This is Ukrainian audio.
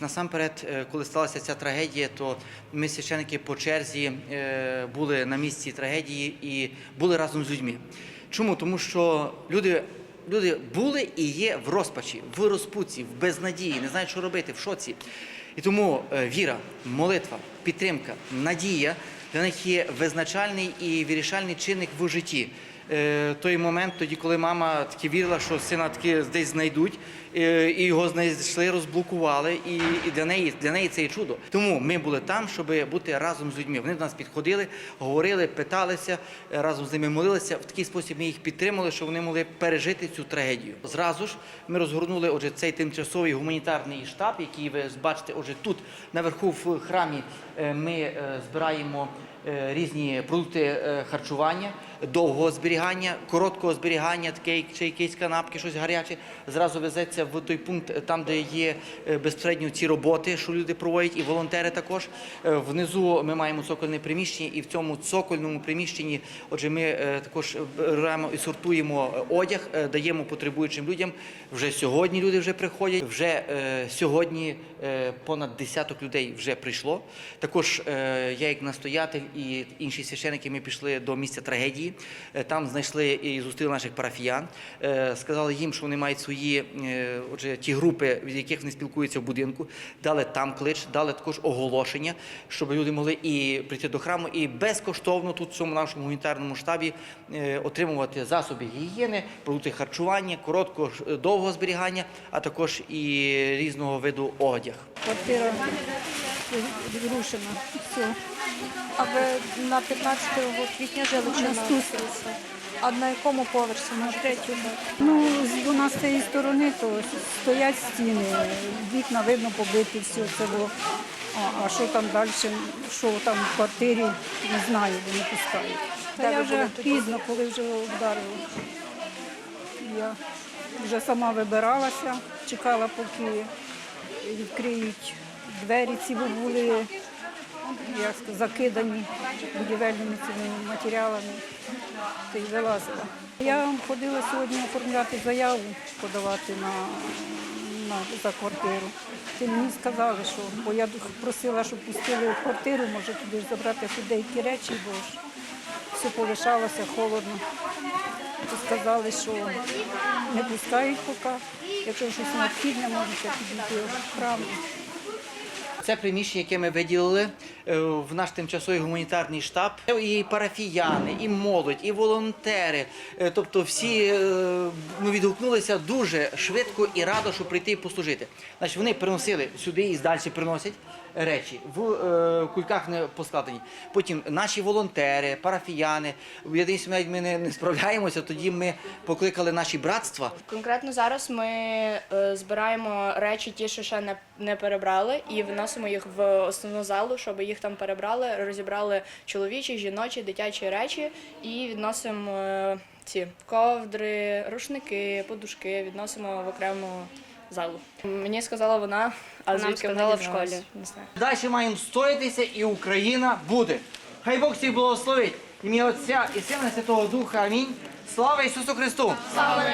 Насамперед, е, коли сталася ця трагедія, то ми священики по черзі е, були на місці трагедії і були разом з людьми. Чому? Тому що люди, люди були і є в розпачі, в розпуці, в безнадії, не знають, що робити, в шоці. І тому е, віра, молитва, підтримка, надія для них є визначальний і вирішальний чинник в житті. Е, той момент, тоді, коли мама таки вірила, що сина таки десь знайдуть, е, і його знайшли, розблокували, і, для неї для неї це є чудо. Тому ми були там, щоб бути разом з людьми. Вони до нас підходили, говорили, питалися, е, разом з ними молилися. В такий спосіб ми їх підтримали, щоб вони могли пережити цю трагедію. Зразу ж ми розгорнули отже, цей тимчасовий гуманітарний штаб, який ви бачите, отже, тут наверху в храмі ми збираємо різні продукти харчування, довгого зберігання, короткого зберігання, таке чи якісь канапки, щось гаряче. Зразу везеться в той пункт, е, там, де є е, безпосередньо ці роботи, що люди проводять, і волонтери також. Е, Внизу ми маємо цокольне приміщення, і в цьому цокольному приміщенні, отже, ми також беремо і сортуємо одяг, даємо потребуючим людям. Вже сьогодні люди вже приходять. Вже сьогодні понад десяток людей вже прийшло. Також я, як настоятель і інші священики, ми пішли до місця трагедії. Е, Там знайшли і зустріли наших парафіян. Е, Сказали їм, що вони мають свої е, отже, ті групи, від яких вони спілкуються в будинку. Дали там клич, дали також оголошення, щоб люди могли і прийти до храму і безкоштовно тут в цьому нашому гуманітарному штабі е, отримувати засоби гігієни, продукти харчування, короткого довгого зберігання, а також і різного виду одяг. Квартира відрушена. Все. А ви на 15 квітня жили чи На. А на якому поверсі? На третьому. Ну, з- у нас з цієї сторони то стоять стіни, вікна видно побиті, все це було. А, а що там далі, що там в квартирі, не знаю, бо не пускають. Та я вже пізно, коли вже вдарило. Я вже сама вибиралася, чекала, поки відкриють двері, ці були як закидані будівельними цими матеріалами, та й вилазила. Я ходила сьогодні оформляти заяву, подавати на, на, за квартиру. Ти мені сказали, що бо я просила, щоб пустили в квартиру, може туди забрати деякі речі, бо ж все полишалося холодно. То сказали, що не пускають поки. Якщо щось необхідне, можете підійти в храм. Це приміщення, яке ми виділили в наш тимчасовий гуманітарний штаб. І парафіяни, і молодь, і волонтери. Е, Тобто всі е, ну, відгукнулися дуже швидко і радо, щоб прийти і послужити. Значить, вони приносили сюди і далі приносять речі в е, кульках не поскладені. Потім наші волонтери, парафіяни. Дивлюся, навіть ми не, справляємося. Тоді ми покликали наші братства. Конкретно зараз ми е, збираємо речі, ті, що ще не, перебрали, і виносимо їх в основну залу, щоб їх там перебрали, розібрали чоловічі, жіночі, дитячі речі і відносимо е, ці ковдри, рушники, подушки, відносимо в окрему залу. Мені сказала вона, а Нам звідки вона сказала в школі. Не знаю. Далі маємо стоїтися, і Україна буде. Хай Бог всіх благословить. Ім'я Отця і Сина Святого Духа. Амінь. Слава Ісусу Христу! Слава